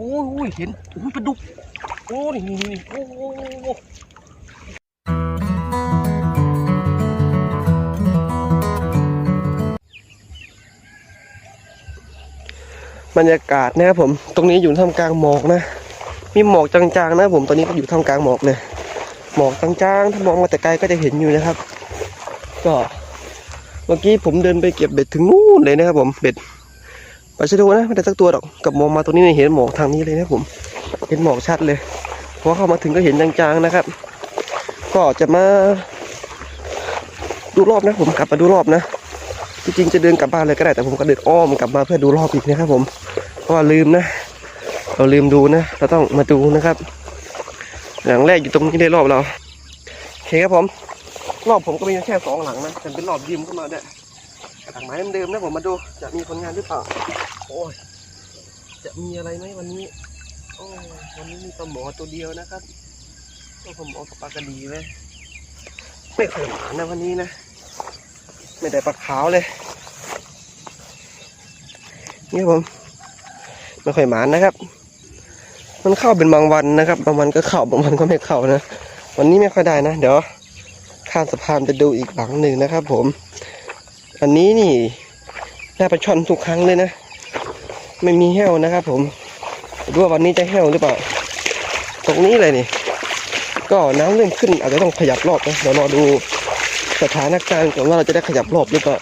อ้ยโอ้ยเห็นโอ้ยปลาดุกโอ้ยนี่นี่นี่โอ้บรรยากาศนะครับผม ตรงนี้อยู่ท่ามกลางหมอกนะ มีหมอกจางๆนะผมตอนนี้ก็อยู่ท่ามกลางหมอกเลยหมอกจางๆ ถ้ามองมาแต่ไกลก็จะเห็นอยู่นะครับ ก็เมื่อกี้ผมเดินไปเก็บเบ็ดถึงนู่นเลยนะครับผมเบ็ด ปลาชะโดนะไม่ได้สักตัวหรอกกับมองมาตรงนี้เนี่ยเห็นหมอกทางนี้เลยนะผมเห็นหมอกชัดเลยพอเข้ามาถึงก็เห็นจางๆนะครับ ก็จะมาดูรอบนะผมกลับมาดูรอบนะจริงๆจะเดินกลับบ้านเลยก็ได้แต่ผมก็เดินอ้อมกลับมาเพื่อดูรอบอีกนะครับผมเพราะว่าลืมนะ เราลืมดูนะ เราต้องมาดูนะครับ หลังแรกอยู่ตรงนี้ได้รอบเราโอเคครับผม รอบผมก็มีแค่สองหลังนะแต่เป็นรอบยิมเข้ามาด้วย หลังไม้เดิมๆนะผมมาดู จะมีผลงานหรือเปล่า โอ้ย จะมีอะไรไหมวันนี้ โอ้ยวันนี้มีปลาหมอตัวเดียวนะครับก็ปลาหมอกับปลากระดีเลยไม่เคยหมานะวันนี้นะ ไม่ได้ปลาขาวเลย นี่ผม ไม่ค่อยหมานนะครับ มันเข้าเป็นบางวันนะครับ บางวันก็เข้าบางวันก็ไม่เข้านะ วันนี้ไม่ค่อยได้นะ เดี๋ยวข้ามสะพานไปดูอีกหลังหนึ่งนะครับ ผม อันนี้นี่ได้ปลาช่อนทุกครั้งเลยนะ ไม่มีแห้วนะครับ ผมดูว่าวันนี้จะแห้วหรือเปล่า ตรงนี้เลยนี่ ก็น้ำเริ่มขึ้นอาจจะต้องขยับรอบนะเดี๋ยวรอดูสถานการณ์ก่อนว่าเราจะได้ขยับรอบหรือเปล่า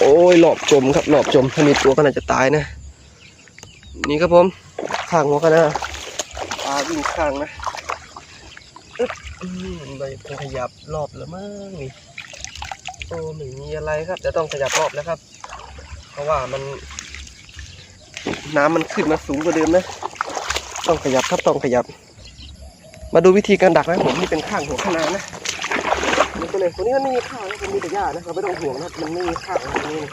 โอ้ยหลอบจมครับหลอบจมถ้ามีตัวก็น่าจะตายนะ นี่ครับผมข้างหัวกันนะปลาวิ่งข้างนะอึ๊บอืมใบคงขยับรอบแล้วมั้งนี่ โอ้ไม่มีอะไรครับจะต้องขยับรอบแล้วครับ เพราะว่ามัน น้ำมันขึ้นมาสูงกว่าเดิมนะ ต้องขยับครับต้องขยับ มาดูวิธีการดักนะผมนี่เป็นข้างหัวขนาดนะนี่ตัวเลยตัวนี้มันไม่มีข้าวนะมันมีแต่หญ้านะเราไม่ต้องห่วงนะมันไม่มีข้าวนะตรงนี้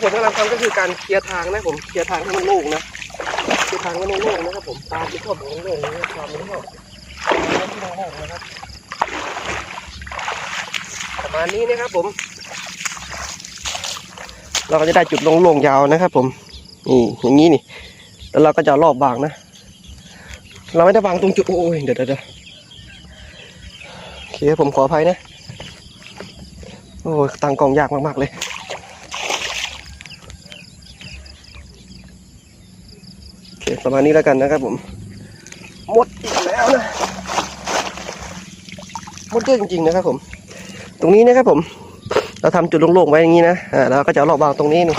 ที่ผมกำลังทำก็คือการเคลียร์ทางนะผมเคลียร์ทางให้มันโล่งนะเคลียร์ทางให้มันโล่งนะครับผมตามที่ชอบของโล่งนะครับตามที่ชอบที่โล่งนะครับประมาณนี้นะครับผม เราก็จะได้จุดโล่งๆยาวนะครับ ผมนี่อย่างนี้นี่แล้วเราก็จะรอบบางนะ เราไม่ได้วางตรงจุดโอ้ยเดี๋ยวเดี๋ยวเดี๋ยวโอเคผมขออภัยนะ โอ้ยตั้งกองยากมากๆเลย โอเค ประมาณนี้แล้วกันนะครับผมหมดอีกแล้วนะหมดเยอะจริงๆนะครับผม ตรงนี้นะครับผม เราทำจุดโล่งๆไว้อย่างนี้นะอ่าเราก็จะเอารอบวางตรงนี้นี่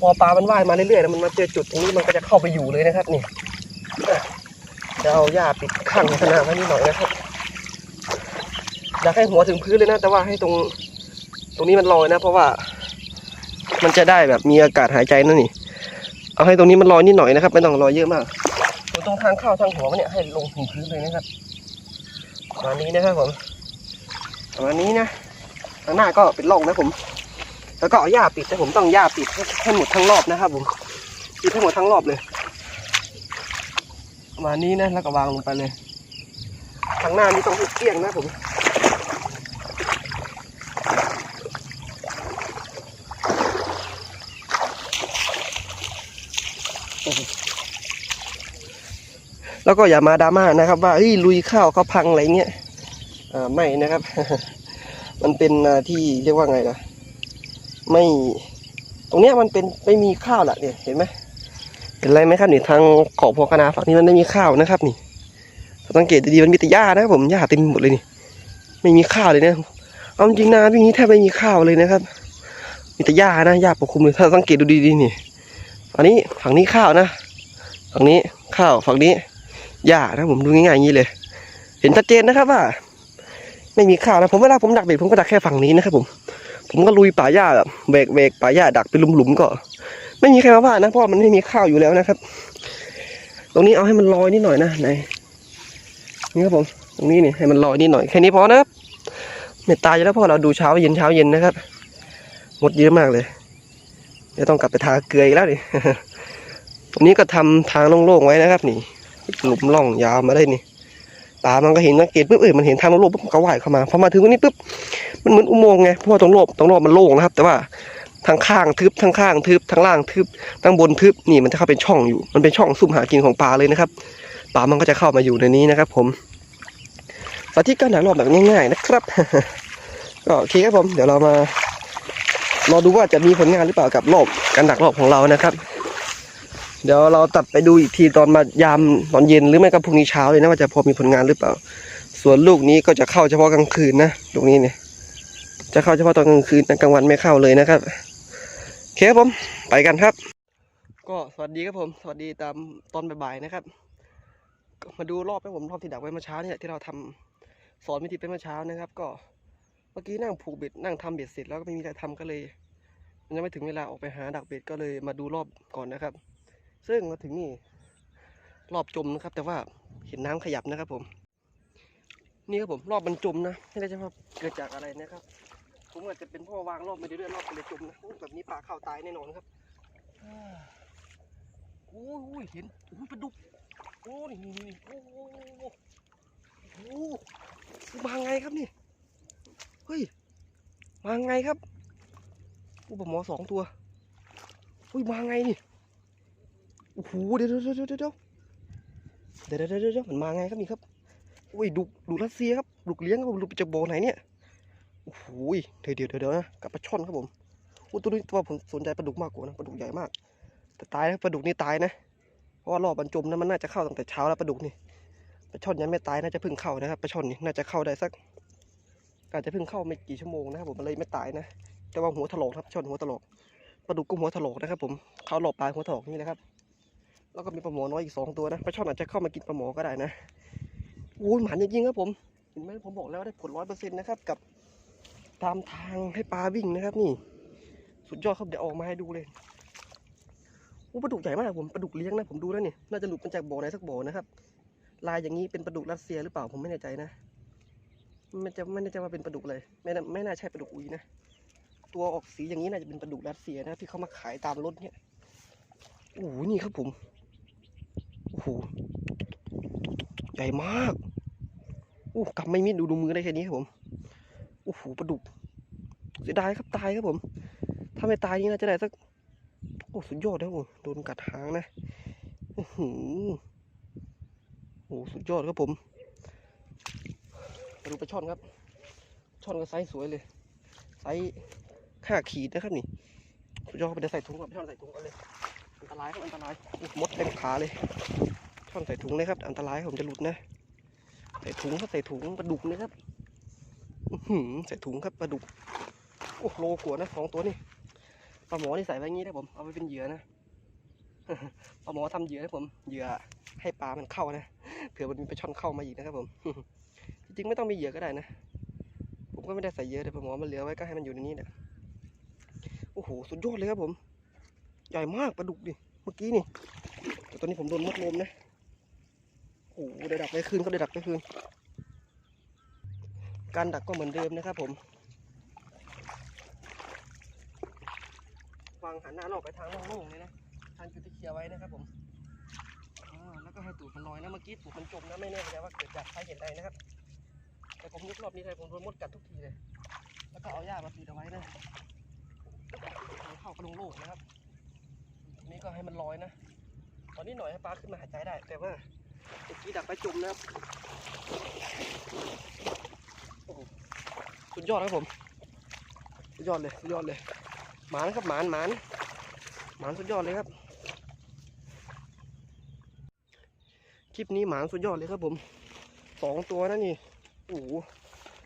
พอปลามันว่ายมาเรื่อยๆแล้วมันมาเจอจุดตรงนี้มันก็จะเข้าไปอยู่เลยนะครับนี่จะเอาหญ้าปิดข้างขนาดไว้นิดหน่อยนะครับอยากให้หัวถึงพื้นเลยนะ แต่ว่าให้ตรง ตรงนี้มันลอยนะ เพราะว่า มันจะได้แบบมีอากาศหายใจนั่นนี่ เอาให้ตรงนี้มันลอยนิดหน่อยนะครับ ไม่ต้องลอยเยอะมากตรงทางเข้าทางหัวมันเนี่ยให้ลงถึงพื้นเลยนะครับประมาณนี้นะครับผมประมาณนี้นะทางหน้าก็เป็นร่องนะผม แล้วก็เอาหญ้าปิดนะผมต้องหญ้าปิดให้ให้หมดทั้งรอบนะครับ ผมปิดให้หมดทั้งรอบเลยประมาณนี้นะแล้วก็วางลงไปเลยทางหน้านี่ต้องให้เกลี้ยงนะผม แล้วก็อย่ามาดราม่านะครับ ว่าเฮ้ยลุยข้าวเขาพังอะไรเงี้ยไม่นะครับ มันเป็นที่เรียกว่าไงล่ะ ไม่ ตรงเนี้ยมันเป็นไม่มีข้าวละเนี่ยเห็นไหมเห็นอะไรไหมครับนี่ทางขอบพวคนาฝั่งนี้มันไม่มีข้าวนะครับ นี่สังเกตดีๆมันมีแต่หญ้านะครับผมหญ้าเต็มหมดเลยนี่ ไม่มีข้าวเลยนะเอาจริงนาวิ่งนี้แทบไม่มีข้าวเลยนะครับ มีแต่หญ้านะหญ้าปกคลุมเลยถ้าสังเกตดูดีๆนี่อันนี้ฝั่งนี้ข้าวนะ ฝั่งนี้ข้าวฝั่งนี้ หญ้านะผมดูง่ายๆอย่างนี้เลย เห็นชัดเจนนะครับว่า ไม่มีข้าวนะผมเวลาผมดักเบ็ดผมก็ดักแค่ฝั่งนี้นะครับผม ผมก็ลุยป่าหญ้าแบบเบรกเบรกป่าหญ้าดักเป็นหลุมๆก็ ไม่มีใครมาว่านะเพราะมันไม่มีข้าวอยู่แล้วนะครับ ตรงนี้เอาให้มันลอยนิดหน่อยนะไหนนี่ครับผมตรงนี้นี่ให้มันลอยนิดหน่อยแค่นี้พอนะครับเมตตายอยู่แล้วเพราะเราดูเช้าเย็นเช้าเย็นนะครับหมดเยอะมากเลยเดี๋ยวต้องกลับไปทาเกลืออีกแล้วดิตรงนี้ก็ทำทางโล่งๆไว้นะครับนี่ หลุมร่องยาวมาได้นี่ปลามันก็เห็นสังเกตปุ๊บเออมันเห็นทางโล่งๆปุ๊บมันก็ว่ายเข้ามาพอมาถึงตรงนี้ปุ๊บมันเหมือนอุโมงค์ไงเพราะว่าตรงรอบตรงรอบมันโล่งนะครับ แต่ว่าทางข้างทึบทางข้างทึบทางล่างทึบทางบนทึบนี่มันจะเข้าเป็นช่องอยู่ มันเป็นช่องซุ่มหากินของปลาเลยนะครับปลามันก็จะเข้ามาอยู่ในนี้นะครับ ผมสาธิตการดักรอบแบบง่ายๆนะครับ ก็โอเคครับผม เดี๋ยวเรามารอดูว่าจะมีผลงานหรือเปล่ากับรอบการดักรอบของเรานะครับ เดี๋ยวเราตัดไปดูอีกทีตอนมายามตอนเย็นหรือไม่ก็พรุ่งนี้เช้าเลยนะว่าจะพอมีผลงานหรือเปล่า ส่วนลูกนี้ก็จะเข้าเฉพาะกลางคืนนะลูกนี้เนี่ย จะเข้าเฉพาะตอนกลางคืนกลางวันไม่เข้าเลยนะครับโอเคครับผมไปกันครับ ก็สวัสดีครับผม สวัสดีตามตอนบ่ายๆนะครับ มาดูรอบให้ผมรอบที่ดักไว้เมื่อเช้าเนี่ยที่เราทำสอนวิธีไปเมื่อเช้านะครับ ก็เมื่อกี้นั่งผูกเบ็ดนั่งทำเบ็ดเสร็จแล้วก็ไม่มีอะไรทำก็เลยยังไม่ถึงเวลาออกไปหาดักเบ็ดก็เลยมาดูรอบก่อนนะครับ ซึ่งมาถึงนี่รอบจมนะครับ แต่ว่าเห็นน้ำขยับนะครับผม นี่ครับผมรอบมันจมนะไม่ได้จะว่าเกิดจากอะไรนะครับ ผมอาจจะเป็นพ่อวางรอบไม่ได้เรื่อยๆรอบไปเลยจมนะแบบนี้ปลาเข้าตายแน่นอนครับโอ้ยเห็นโอ้ยปลาดุกโอ้ยนี่นี่โอ้โหโอ้โหมาไงครับนี่เฮ้ยมาไงครับอุปหมอสองตัวเฮ้ยมาไงนี่ โอ้โหเดี๋ยวเดี๋ยวเดี๋ยวเดี๋ยวเดี๋ยวเดี๋ยวเดี๋ยมันมาไงครับนี่ครับโอ้ยดุดุรัสเซียครับดุเลี้ยงครับผมดุจากโบไหนเนี่ยโอ้โหเดี๋ยวเดี๋ยวเดี๋ยวนะกับปลาช่อนครับผมโอ้ตัวนี้ตัวผมสนใจปลาดุกมากกว่านะปลาดุกใหญ่มาก แต่ตายนะปลาดุกนี่ตายนะเพราะว่ารอบบรรจุนะมันน่าจะเข้าตั้งแต่เช้าแล้วปลาดุกนี่ปลาช่อนยังไม่ตายน่าจะเพิ่งเข้านะครับปลาช่อนนี่น่าจะเข้าได้สักอาจจะเพิ่งเข้าไม่กี่ชั่วโมงนะครับผมมันเลยไม่ตายนะแต่ว่าหัวถลอกครับช่อนหัวถลอกปลาดุกก็หัวถลอกนะครับผมเขาหลบปลาหัวถลอกนี่นะครับ แล้วก็มีปลาหมอน้อยอีกสองตัวนะปลาช่อนอาจจะเข้ามากินปลาหมอก็ได้นะโอ้หมันจริงๆครับผมเห็นไหมผมบอกแล้วได้ผลร้อยเปอร์เซ็นต์นะครับ กับตามทางให้ปลาวิ่งนะครับนี่ สุดยอดครับเดี๋ยวออกมาให้ดูเลยโอ้ปลาดุกใหญ่มากผมปลาดุกเลี้ยงนะผมดูแล้วนี่น่าจะหลุดมาจากบ่อไหนสักบ่อนะครับลายอย่างนี้เป็นปลาดุกรัสเซียหรือเปล่าผมไม่แน่ใจนะมันจะไม่แน่ใจว่าเป็นปลาดุกเลยไม่ไม่น่าใช่ปลาดุกอุยนะตัวออกสีอย่างนี้น่าจะเป็นปลาดุกรัสเซียนะที่เขามาขายตามรถเนี่ยโอ้โหนี่ครับผม โอ้โหใหญ่มากโอ้กำไม่มิดดูดูมือได้แค่นี้ครับผมโอ้โหปลาดุกเสียดายครับตายครับผม ถ้าไม่ตายนี่น่าจะได้สักโอ้สุดยอดนะโอ้โดนกัดหางนะอื้อหือโอ้สุดยอดครับผมมาดูปลาช่อนครับ ช่อนก็ไซส์สวยเลยไซส์ห้าขีดนะครับนี่สุดยอดครับเดี๋ยวใส่ถุงก่อนปลาช่อนใส่ถุงก่อนเลย อันตรายครับอันตรายมดเต็มขาเลย ช่อนใส่ถุงเลยครับ อันตรายผมจะหลุดนะ ใส่ถุงครับใส่ถุงปลาดุกนะครับหือใส่ถุงครับปลาดุก โอ้โลกว่านะสองตัวนี่ปลาหมอนี่ใส่ไว้งี้นะผม เอาไปเป็นเหยื่อนะปลาหมอทำเหยื่อนะผม เหยื่อให้ปลามันเข้านะ เผื่อมันมีปลาช่อนเข้ามาอีกนะครับผม จริงๆไม่ต้องมีเหยื่อก็ได้นะ ผมก็ไม่ได้ใส่เยอะแต่ผมอมันเหลือไว้ก็ให้มันอยู่ในนี้แหละโอ้โห สุดยอดเลยครับผม ใหญ่มากปลาดุกดิ เมื่อกี้นี่ แต่ตอนนี้ผมโดนมดลมนะ โอ้โหเดี๋ยวดักไปคืนก็เดี๋ยวดักไปคืน การดักก็เหมือนเดิมนะครับผมวางหันหน้าลอกไปทางโล่งๆเลยนะ ทางจุดที่เคลียร์ไว้นะครับผมแล้วก็ให้ตูดมันลอยนะ เมื่อกี้ตูดมันจมนะไม่แน่ใจว่าเกิดจากสาเหตุใดนะครับ แต่ผมยกรอบนี้เลยผมโดนมดกัดทุกทีเลย แล้วก็เอาหญ้ามาปิดเอาไว้นะ เข้ากระลงโลกนะครับ นี้ก็ให้มันลอยนะ ตอนนี้หน่อยให้ปลาขึ้นมาหายใจได้ แต่ว่าเมื่อกี้ดักไปจมนะครับสุดยอดครับผม สุดยอดเลย สุดยอดเลย หมานครับหมานหมานหมานสุดยอดเลยครับ คลิปนี้หมานสุดยอดเลยครับผม สองตัวนะนี่โอ้โห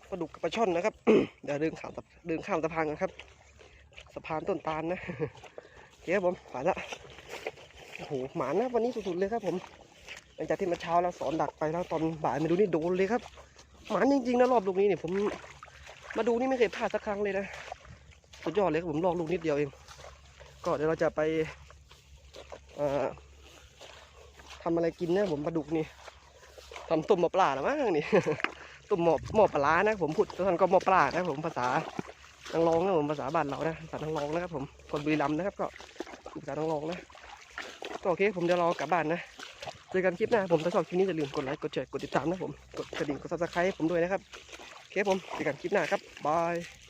ปลาดุกกับปลาช่อนนะครับ เดี๋ยวเดินข้ามสะเดินข้ามสะพานกันครับ สะพานต้นตาลนะ เคครับผมไปละโอ้โหหมานะวันนี้สุดๆเลยครับผมหลังจากที่มาเช้าแล้วสอนดักไปแล้วตอนบ่ายมาดูนี่โดนเลยครับ หมานจริงๆนะรอบลูกนี้เนี่ยผมมาดูนี่ไม่เคยพลาดสักครั้งเลยนะสุดยอดเลยครับผมลอกลูกนิดเดียวเอง ก็เดี๋ยวเราจะไปเอ่อทำอะไรกินนะผมปลาดุกนี่ทำต้มหม้อปลาหรือมั้งนี่ต้มหม้อหม้อปลาร้านะผมพูดท่านก็หม้อปลานะผมภาษานางรองนะผมภาษาบ้านเรานะภาษานางรองนะครับผมคนบุรีรัมย์นะครับก็ ภาษานางรองนะก็โอเค ผมจะรอกลับบ้านนะเจอกันคลิปหน้าผมถ้าชอบคลิปนี้อย่าลืมกดไลค์กดแชร์กดติดตามนะผมกดกระดิ่งกดซับสไครต์ผมด้วยนะครับโอเคผมเจอกันคลิปหน้าครับบาย